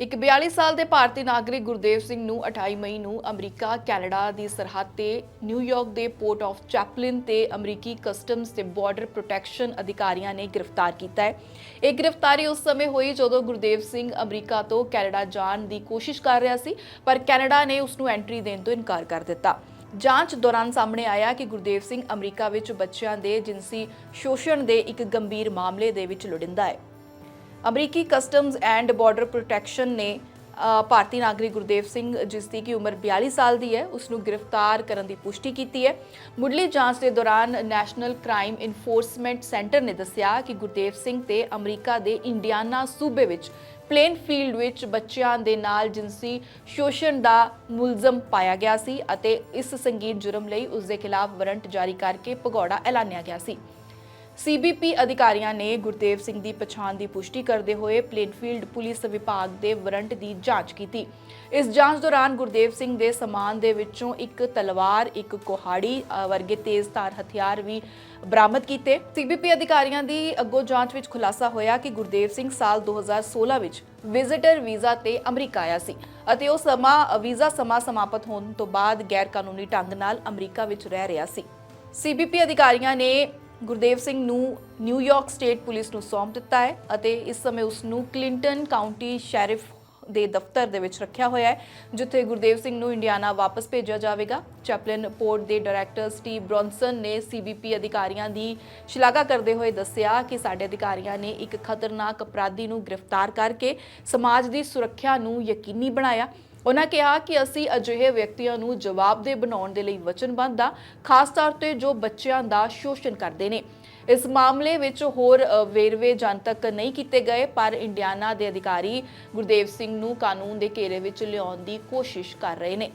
ਇੱਕ 42 ਸਾਲ ਦੇ ਭਾਰਤੀ ਨਾਗਰਿਕ ਗੁਰਦੇਵ ਸਿੰਘ ਨੂੰ 28 ਮਈ ਨੂੰ ਅਮਰੀਕਾ, ਕੈਨੇਡਾ ਦੀ ਸਰਹੱਦ ਤੇ ਨਿਊਯਾਰਕ ਦੇ ਪੋਰਟ ਆਫ ਚੈਪਲਿਨ ਤੇ ਅਮਰੀਕੀ ਕਸਟਮਸ ਤੇ ਬਾਰਡਰ ਪ੍ਰੋਟੈਕਸ਼ਨ ਅਧਿਕਾਰੀਆਂ ਨੇ ਗ੍ਰਿਫਤਾਰ ਕੀਤਾ ਹੈ। ਇਹ ਗ੍ਰਿਫਤਾਰੀ ਉਸ ਸਮੇਂ ਹੋਈ ਜਦੋਂ ਗੁਰਦੇਵ ਸਿੰਘ ਅਮਰੀਕਾ ਤੋਂ ਕੈਨੇਡਾ ਜਾਣ ਦੀ ਕੋਸ਼ਿਸ਼ ਕਰ ਰਿਹਾ ਸੀ, ਪਰ ਕੈਨੇਡਾ ਨੇ ਉਸ ਨੂੰ ਐਂਟਰੀ ਦੇਣ ਤੋਂ ਇਨਕਾਰ ਕਰ ਦਿੱਤਾ। ਜਾਂਚ ਦੌਰਾਨ ਸਾਹਮਣੇ ਆਇਆ ਕਿ ਗੁਰਦੇਵ ਸਿੰਘ ਅਮਰੀਕਾ ਵਿੱਚ ਬੱਚਿਆਂ ਦੇ ਜਿਨਸੀ ਸ਼ੋਸ਼ਣ ਦੇ ਇੱਕ ਗੰਭੀਰ ਮਾਮਲੇ ਦੇ ਵਿੱਚ ਲੋੜਿੰਦਾ ਹੈ। ਅਮਰੀਕੀ ਕਸਟਮਸ ਐਂਡ ਬਾਰਡਰ ਪ੍ਰੋਟੈਕਸ਼ਨ ਨੇ ਭਾਰਤੀ ਨਾਗਰਿਕ ਗੁਰਦੇਵ ਸਿੰਘ, ਜਿਸ ਦੀ ਕਿ ਉਮਰ 42 ਸਾਲ ਦੀ ਹੈ ਉਸ ਨੂੰ ਗ੍ਰਿਫਤਾਰ ਕਰਨ ਦੀ ਪੁਸ਼ਟੀ ਕੀਤੀ ਹੈ। ਮੁੱਢਲੀ ਜਾਂਚ ਦੇ ਦੌਰਾਨ ਨੈਸ਼ਨਲ ਕ੍ਰਾਈਮ ਇਨਫੋਰਸਮੈਂਟ ਸੈਂਟਰ ਨੇ ਦੱਸਿਆ ਕਿ ਗੁਰਦੇਵ ਸਿੰਘ ਤੇ ਅਮਰੀਕਾ ਦੇ ਇੰਡੀਆਨਾ ਸੂਬੇ ਵਿੱਚ ਪਲੇਨ ਫੀਲਡ ਵਿੱਚ ਬੱਚਿਆਂ ਦੇ ਨਾਲ ਜਿਨਸੀ ਸ਼ੋਸ਼ਣ ਦਾ ਮੁਲਜ਼ਮ ਪਾਇਆ ਗਿਆ ਸੀ ਅਤੇ ਇਸ ਸੰਗੀਤ ਜੁਰਮ ਲਈ ਉਸ ਦੇ ਖਿਲਾਫ ਵਾਰੰਟ ਜਾਰੀ ਕਰਕੇ ਭਗੌੜਾ ਐਲਾਨਿਆ ਗਿਆ ਸੀ। ਸੀਬੀਪੀ ਅਧਿਕਾਰੀਆਂ ਨੇ ਗੁਰਦੇਵ ਸਿੰਘ ਦੀ ਪਛਾਣ ਦੀ ਪੁਸ਼ਟੀ ਕਰਦੇ ਹੋਏ ਪਲੇਨਫੀਲਡ ਪੁਲਿਸ ਵਿਭਾਗ ਦੇ ਵਾਰੰਟ ਦੀ ਜਾਂਚ ਕੀਤੀ। ਇਸ ਜਾਂਚ ਦੌਰਾਨ ਗੁਰਦੇਵ ਸਿੰਘ ਦੇ ਸਮਾਨ ਦੇ ਵਿੱਚੋਂ ਇੱਕ ਤਲਵਾਰ, ਇੱਕ ਕੁਹਾੜੀ ਵਰਗੇ ਤੇਜ਼ਧਾਰ ਹਥਿਆਰ ਵੀ ਬਰਾਮਦ ਕੀਤੇ। ਸੀਬੀਪੀ ਅਧਿਕਾਰੀਆਂ ਦੀ ਅੱਗੋਂ ਜਾਂਚ ਵਿੱਚ ਖੁਲਾਸਾ ਹੋਇਆ ਕਿ ਗੁਰਦੇਵ ਸਿੰਘ ਸਾਲ 2016 ਵਿੱਚ ਵਿਜ਼ਿਟਰ ਵੀਜ਼ਾ ਤੇ ਅਮਰੀਕਾ ਆਇਆ ਸੀ ਅਤੇ ਉਹ ਸਮਾਂ ਵੀਜ਼ਾ ਸਮਾਂ ਸਮਾਪਤ ਹੋਣ ਤੋਂ ਬਾਅਦ ਗੈਰ ਕਾਨੂੰਨੀ ਢੰਗ ਨਾਲ ਅਮਰੀਕਾ ਵਿੱਚ ਰਹਿ ਰਿਹਾ ਸੀ। ਸੀਬੀਪੀ ਅਧਿਕਾਰੀਆਂ ਨੇ ਗੁਰਦੇਵ ਸਿੰਘ ਨੂੰ ਨਿਊਯਾਰਕ ਸਟੇਟ ਪੁਲਿਸ ਨੂੰ ਸੌਂਪ ਦਿੱਤਾ ਹੈ ਅਤੇ ਇਸ ਸਮੇਂ ਉਸ ਨੂੰ ਕਲਿੰਟਨ ਕਾਉਂਟੀ ਸ਼ੈਰਿਫ ਦੇ ਦਫ਼ਤਰ ਦੇ ਵਿੱਚ ਰੱਖਿਆ ਹੋਇਆ ਹੈ, ਜਿੱਥੇ ਗੁਰਦੇਵ ਸਿੰਘ ਨੂੰ ਇੰਡੀਆਨਾ ਵਾਪਸ ਭੇਜਿਆ ਜਾਵੇਗਾ। ਚੈਪਲਿਨ ਪੋਰਟ ਦੇ ਡਾਇਰੈਕਟਰ ਸਟੀਵ ਬ੍ਰੌਨਸਨ ਨੇ ਸੀਬੀਪੀ ਅਧਿਕਾਰੀਆਂ ਦੀ ਸ਼ਲਾਘਾ ਕਰਦੇ ਹੋਏ ਦੱਸਿਆ ਕਿ ਸਾਡੇ ਅਧਿਕਾਰੀਆਂ ਨੇ ਇੱਕ ਖਤਰਨਾਕ ਅਪਰਾਧੀ ਨੂੰ ਗ੍ਰਿਫਤਾਰ ਕਰਕੇ ਸਮਾਜ ਦੀ ਸੁਰੱਖਿਆ ਨੂੰ ਯਕੀਨੀ ਬਣਾਇਆ। ਉਹਨਾਂ ਕਿਹਾ ਕਿ ਅਸੀਂ ਅਜਿਹੇ ਵਿਅਕਤੀਆਂ ਨੂੰ ਜਵਾਬਦੇਹ ਬਣਾਉਣ ਦੇ ਲਈ ਵਚਨਬੱਧ ਹਾਂ ਖਾਸ ਤੌਰ ਤੇ ਜੋ ਬੱਚਿਆਂ ਦਾ ਸ਼ੋਸ਼ਣ ਕਰਦੇ ਨੇ। ਇਸ ਮਾਮਲੇ ਵਿੱਚ ਹੋਰ ਅ, ਵੇਰਵੇ ਜਨਤਕ ਨਹੀਂ ਕੀਤੇ ਗਏ ਪਰ ਇੰਡੀਆਨਾ ਦੇ ਅਧਿਕਾਰੀ ਗੁਰਦੇਵ ਸਿੰਘ ਨੂੰ ਕਾਨੂੰਨ ਦੇ ਘੇਰੇ ਵਿੱਚ ਲਿਆਉਣ ਦੀ ਕੋਸ਼ਿਸ਼ ਕਰ ਰਹੇ ਨੇ।